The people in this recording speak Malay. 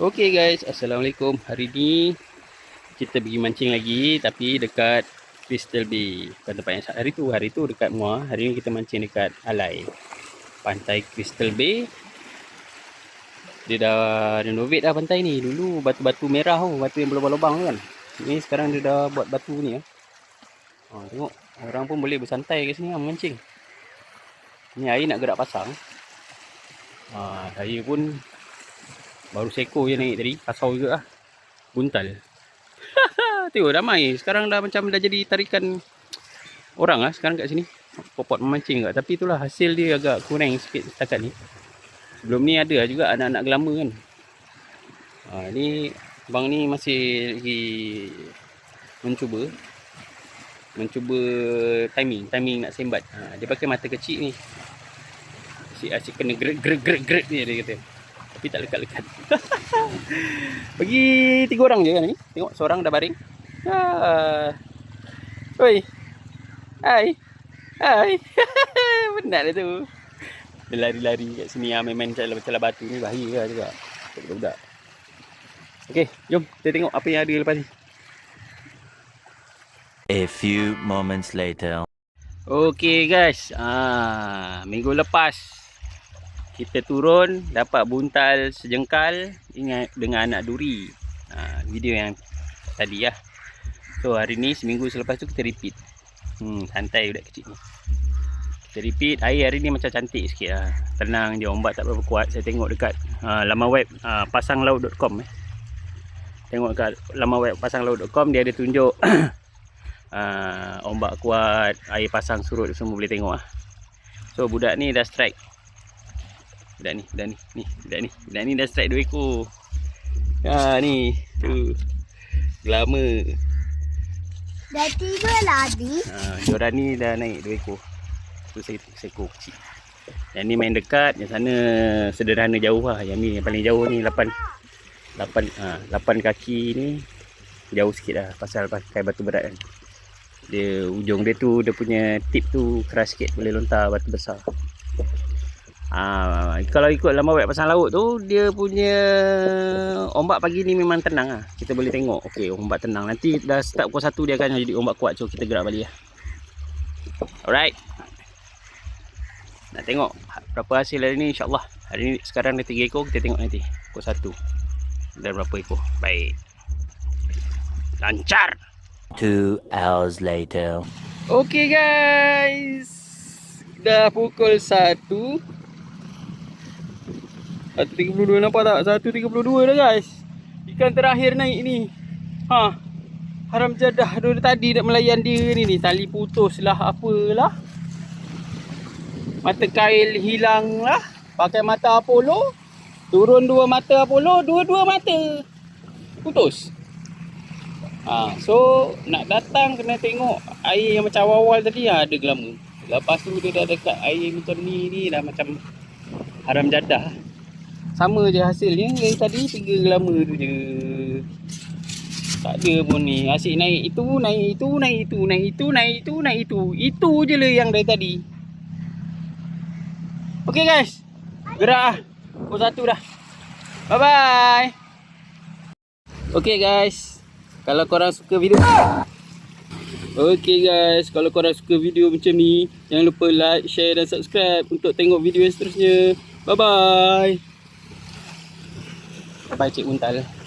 Okay guys, Assalamualaikum. Hari ni kita pergi mancing lagi tapi dekat Crystal Bay. Bukan tempat yang hari tu, hari tu dekat Muar. Hari ni kita mancing dekat Alai. Pantai Crystal Bay. Dia dah renovate dah pantai ni. Dulu batu-batu merah tu, batu yang berlubang-lubang tu kan. Ni sekarang dia dah buat batu ni ya. Ha, tengok, orang pun boleh bersantai kat sini lah, memancing. Ni air nak gerak pasang. Ha, saya pun Baru seekor je naik tadi. Pasau juga lah. Buntal. Tengok ramai. Sekarang dah macam dah jadi tarikan orang lah sekarang kat sini. Popot memancing kat. Tapi itulah hasil dia agak kurang sikit setakat ni. Sebelum ni ada juga anak-anak gelama kan. Ha, ni bang ni masih lagi mencuba. Mencuba timing. Timing nak sembat. Ha, dia pakai mata kecil ni. Asyik-asyik kena gerak-gerak-gerak ni dia kata. Tapi tak lekat-lekat. Bagi tiga orang je kan ni. Tengok seorang dah baring. Ah. Oi. Hai. Hai. Penat dia tu. Dia lari-lari kat sini ah main-main celah-celah batu ni bahaya lah juga. Budak-budak. Okey, jom kita tengok apa yang ada lepas ni. A few moments later. Okey guys, ah minggu lepas kita turun dapat buntal sejengkal ingat dengan anak duri. Ha, video yang tadi lah. So hari ni seminggu selepas tu kita repeat. Hmm, santai budak kecil ni. Kita repeat. Air hari ni macam cantik sikit lah. Tenang je ombak tak berapa kuat. Saya tengok dekat uh, laman web uh, pasanglaut.com eh. Tengok dekat laman web pasanglaut.com dia ada tunjuk uh, ombak kuat, air pasang surut semua boleh tengok lah. So budak ni dah strike Budak ni, budak ni, ni, budak ni. Budak ni dah strike dua ekor. Ha ni, tu. Lama. Dah tiba lah Adi. Ha, joran ni dah naik dua ekor. Tu saya seekor kecil. Yang ni main dekat, yang sana sederhana jauh lah. Yang ni yang paling jauh ni 8 8 ha, 8 kaki ni jauh sikit lah pasal pakai batu berat kan. Dia ujung dia tu dia punya tip tu keras sikit boleh lontar batu besar. Ah, kalau ikut lama web pasang laut tu dia punya ombak pagi ni memang tenang ah. Kita boleh tengok. Okey, ombak tenang. Nanti dah start pukul 1 dia akan jadi ombak kuat. So kita gerak balik lah. Alright. Nak tengok berapa hasil hari ni insya-Allah. Hari ni sekarang dah 3 ekor kita tengok nanti pukul 1. Dan berapa ekor. Baik. Lancar. Two hours later. Okey guys. Dah pukul 1. 1.32 nampak tak? 1.32 dah guys. Ikan terakhir naik ni. Ha. Haram jadah dulu tadi nak melayan dia ni ni. Tali putus lah apalah. Mata kail hilang lah. Pakai mata Apollo. Turun dua mata Apollo. Dua-dua mata. Putus. Ha, so nak datang kena tengok air yang macam awal-awal tadi ha, ada gelama. Lepas tu dia dah dekat air macam ni ni dah macam haram jadah. Sama je hasilnya dari tadi tiga gelama tu je. Tak ada pun ni. Asyik naik itu, naik itu, naik itu, naik itu, naik itu, naik itu. Itu je lah yang dari tadi. Okay guys. Gerak lah. Pukul satu dah. Bye bye. Okay guys. Kalau korang suka video Okay guys, kalau korang suka video macam ni, jangan lupa like, share dan subscribe untuk tengok video yang seterusnya. Bye Bye Cik Untal.